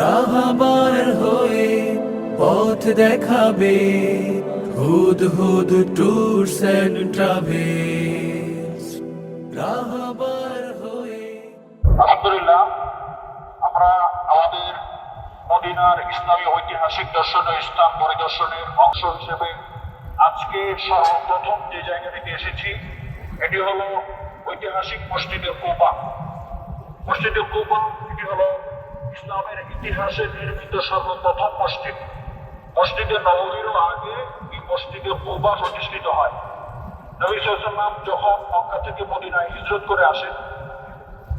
রাহাবার হয়ে পথ দেখাবে, Hud Hud tours and travels. Rahabar হয়ে আলহামদুলিল্লাহ, আমরা আমাদের মদিনার ইসলামী ঐতিহাসিক দর্শনীয় স্থান পরিদর্শনের অংশ হিসেবে আজকে সর্বপ্রথম যে জায়গাটিতে এসেছি, এটি হলো ঐতিহাসিক মসজিদে কুবা মসজিদে কুবা এটি হলো ইসলামের ইতিহাসে নির্মিত সর্বপ্রথম মসজিদ। মসজিদে নবমীরও আগে এই মসজিদে কুবা প্রতিষ্ঠিত হয়। নবী সাল্লাম যখন মক্কা থেকে মদিনায় হিজরত করে আসেন,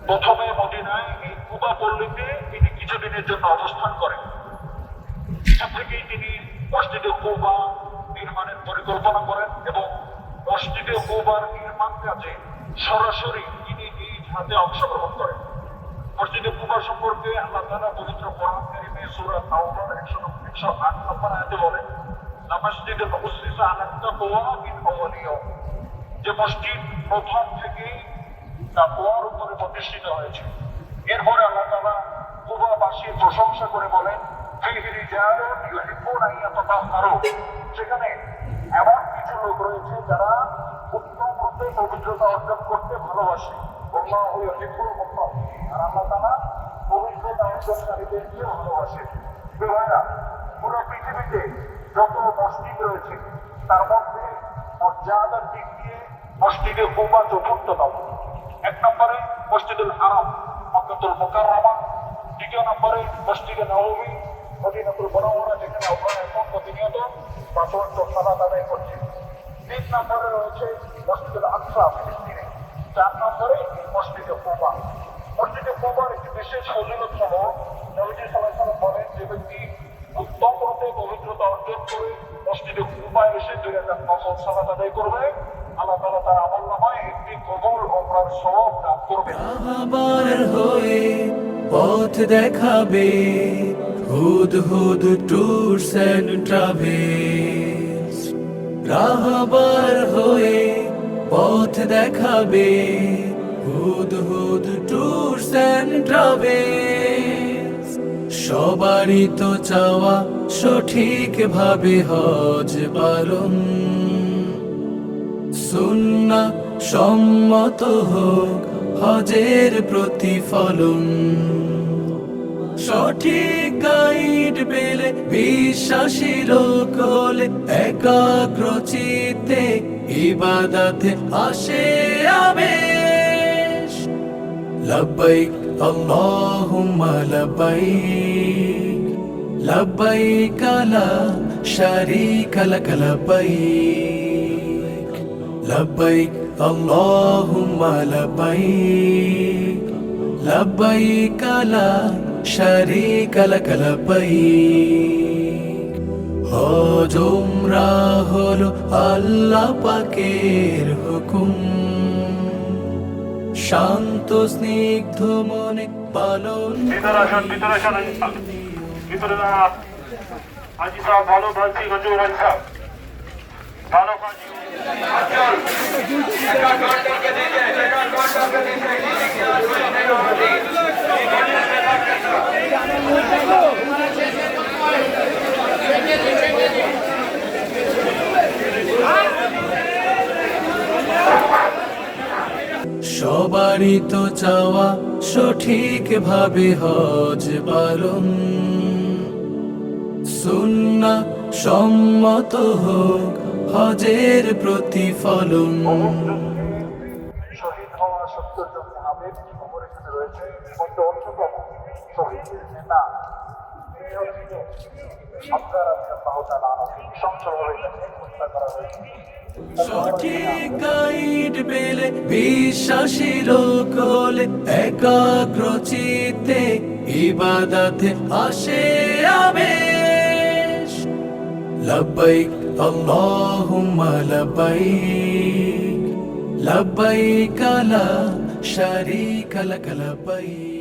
প্রথমে মদিনায় এই কুবা পল্লীতে তিনি কিছুদিনের জন্য অবস্থান করেন। সেখান থেকেই তিনি মসজিদে কুবা নির্মাণের পরিকল্পনা করেন এবং মসজিদে কুবার নির্মাণ কাজে সরাসরি তিনি নিজ হাতে অংশগ্রহণ করেন। মসজিদে কুবা সম্পর্কে আল্লাহ তাআলা পবিত্র কোরআন কারিমে সূরা তাওবার 100 108 নম্বর আয়াতে বলেন, "লা মাসজিদুন উসসিসা যে মসজিদ প্রথম থেকেই তাকওয়ার উপরে প্রতিষ্ঠিত হয়েছে। এরপরে আল্লাহ তাআলা প্রশংসা করে বলেন সেখানে এমন কিছু লোক রয়েছে যারা উত্তম পবিত্রতা অর্জন করতে ভালোবাসে। আর আল্লাহ তাআলা পবিত্রতা অর্জনকারীদেরকে ভালোবাসে প্রিয় ভাইরা, পুরো পৃথিবীতে যত মসজিদ রয়েছে তার মধ্যে মর্যাদার দিক দিয়ে মসজিদে কুবা চতুর্থতম এক নম্বরে মসজিদুল হারাম মক্কাতুল মুকাররমা দ্বিতীয় নম্বরে মসজিদে নববী মদিনাতুল মুনাওয়ারা যেখানে আমরা এখন প্রতিনিয়ত ওয়াক্ত সালাত আদায় করছি তিন নম্বরে রয়েছে মসজিদুল আকসা ফিলিস্তিনে চার নম্বরে মসজিদে কুবা মসজিদে কুবার একটি বিশেষ ফজিলত হল নবীজি আলাইহি বলেন যে ব্যক্তি উত্তম রূপে পবিত্রতা অর্জন করে মসজিদে কুবায় এসে দুই রাকাত নফল সালাত আদায় করবে আল্লাহ তাআলা তার আমল নামায় একটি কবুল ওমরার সওয়াব দান করবে হয়ে পথ দেখাবে, Hud Hud tours and travels Rahabar হয়ে পথ দেখাবে Hud Hud tours and travels. সবারই তো চাওয়া সঠিকভাবে হজ পালন। সুন্না সম্মত হোক হজের প্রতিফলন। সঠিক গাইড পেলে বিশ্বাসী লোক হলে একাগ্র চিত্তে ইবাদাতে আসে আবেশ লব্বাইক আল্লাহুম্মা লব্বাইক লব্বাইক লা শারীকা লাক লব্বাইক লব্বাইক আল্লাহুম্মা লব্বাইক লব্বাইক লা শারীকা লাক লব্বাইক হজ উমরা হলো আল্লাহ পাকের হুকুম। শান্ত স্নিগ্ধ মনে পালন ভিতরে আসুন ভিতরে আসুন ভিতরে না হাজি সাহেব ভালো ভালছি গজুর হাজি সাহেব ভালো কাজি সবারই তো চাওয়া সঠিকভাবে হজ পালন। সুন্না সম্মত হোক হজের প্রতিফলন। শহীদ তাকে হত্যা করা হয়েছে। সঠিক গাইড পেলে বিশ্বাসী লোক হলে একাগ্র চিত্তে ইবাদাতে আসে আবেশ। লব্বাইক, আল্লাহুম্মা লব্বাইক। লব্বাইক লা শারীকা লাক লব্বাইক।